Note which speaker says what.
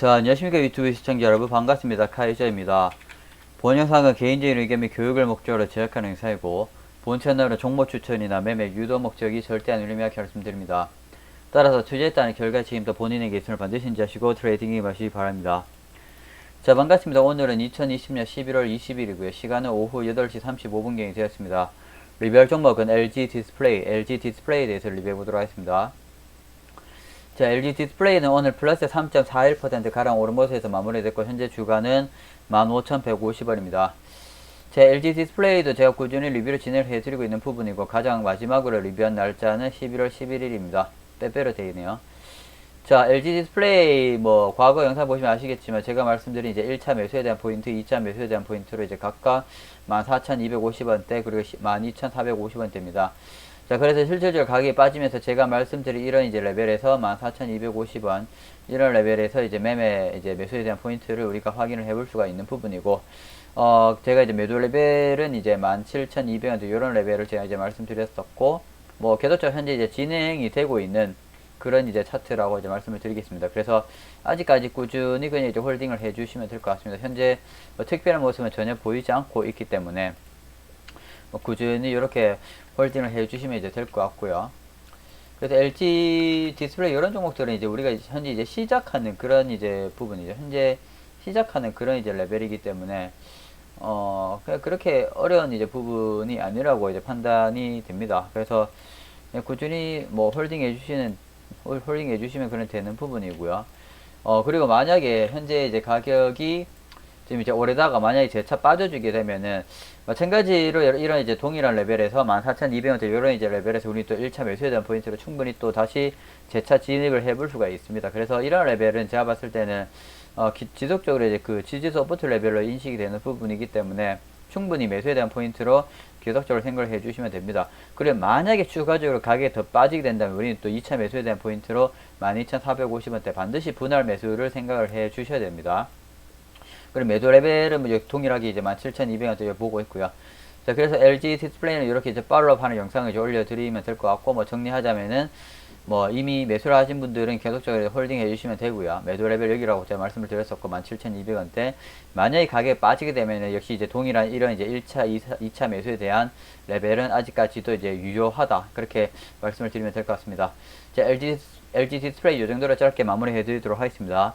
Speaker 1: 자, 안녕하십니까 유튜브 시청자 여러분 반갑습니다. 카이저입니다. 본 영상은 개인적인 의견 및 교육을 목적으로 제작하는 영상이고 본 채널은 정보 추천이나 매매 유도 목적이 절대 아니므이렇게 말씀드립니다. 따라서 투자에 따른 결과 책임도 본인에게 있음을 반드시 인지하시고 트레이딩에 임하시기 바랍니다. 자 반갑습니다. 오늘은 2020년 11월 20일이고요. 시간은 오후 8시 35분경이 되었습니다. 리뷰할 종목은 LG 디스플레이, LG 디스플레이에 대해서 리뷰해 보도록 하겠습니다. 자, LG 디스플레이는 오늘 플러스 3.41% 가량 오른 모습에서 마무리됐고 현재 주가는 15,150원입니다. 제 LG 디스플레이도 제가 꾸준히 리뷰를 진행을 해드리고 있는 부분이고 가장 마지막으로 리뷰한 날짜는 11월 11일입니다. 빼빼로 되네요. 자, LG 디스플레이 뭐 과거 영상 보시면 아시겠지만 제가 말씀드린 이제 1차 매수에 대한 포인트, 2차 매수에 대한 포인트로 이제 각각 14,250원대 그리고 12,450원대입니다. 자, 그래서 실질적으로 가격이 빠지면서 제가 말씀드린 이런 이제 레벨에서 14,250원 이런 레벨에서 이제 매매 이제 매수에 대한 포인트를 우리가 확인을 해볼 수가 있는 부분이고 어, 제가 이제 매도 레벨은 이제 17,200원 이런 레벨을 제가 이제 말씀드렸었고 뭐 계속적으로 현재 이제 진행이 되고 있는 그런 이제 차트라고 이제 말씀을 드리겠습니다. 그래서 아직까지 꾸준히 그냥 이제 홀딩을 해주시면 될 것 같습니다. 현재 뭐 특별한 모습은 전혀 보이지 않고 있기 때문에 뭐 꾸준히 이렇게 홀딩을 해주시면 이제 될 것 같고요. 그래서 LG 디스플레이 이런 종목들은 이제 우리가 현재 이제 시작하는 그런 이제 부분이죠. 현재 시작하는 그런 이제 레벨이기 때문에 어 그렇게 어려운 이제 부분이 아니라고 이제 판단이 됩니다. 그래서 꾸준히 뭐 홀딩 해주시는 홀- 홀딩 해주시면 그런 되는 부분이고요. 어 그리고 만약에 현재 이제 가격이 지금 이제 오래다가 만약에 재차 빠져주게 되면은 마찬가지로 이런- 이제 동일한 레벨에서 14,200원대 이런 이제 레벨에서 우리 또 1차 매수에 대한 포인트로 충분히 또 다시 재차 진입을 해볼 수가 있습니다. 그래서 이런 레벨은 제가 봤을 때는 어, 기- 지속적으로 이제 그 지지 서포트 레벨로 인식이 되는 부분이기 때문에 충분히 매수에 대한 포인트로 계속적으로 생각을 해주시면 됩니다. 그리고 만약에 추가적으로 가격이 더 빠지게 된다면 우리는 또 2차 매수에 대한 포인트로 12,450원대 반드시 분할 매수를 생각을 해 주셔야 됩니다. 그리고 매도 레벨은 뭐 동일하게 이제 17,200원대 보고 있고요. 자, 그래서 LG 디스플레이는 이렇게 이제 팔로업 하는 영상을 이제 올려드리면 될 것 같고, 뭐 정리하자면은, 뭐 이미 매수를 하신 분들은 계속적으로 홀딩 해주시면 되고요. 매도 레벨 여기라고 제가 말씀을 드렸었고, 17,200원대. 만약에 가격이 빠지게 되면은 역시 이제 동일한 이런 이제 1차, 2차, 2차 매수에 대한 레벨은 아직까지도 이제 유효하다. 그렇게 말씀을 드리면 될 것 같습니다. 자, LG, LG 디스플레이 이 정도로 짧게 마무리 해 드리도록 하겠습니다.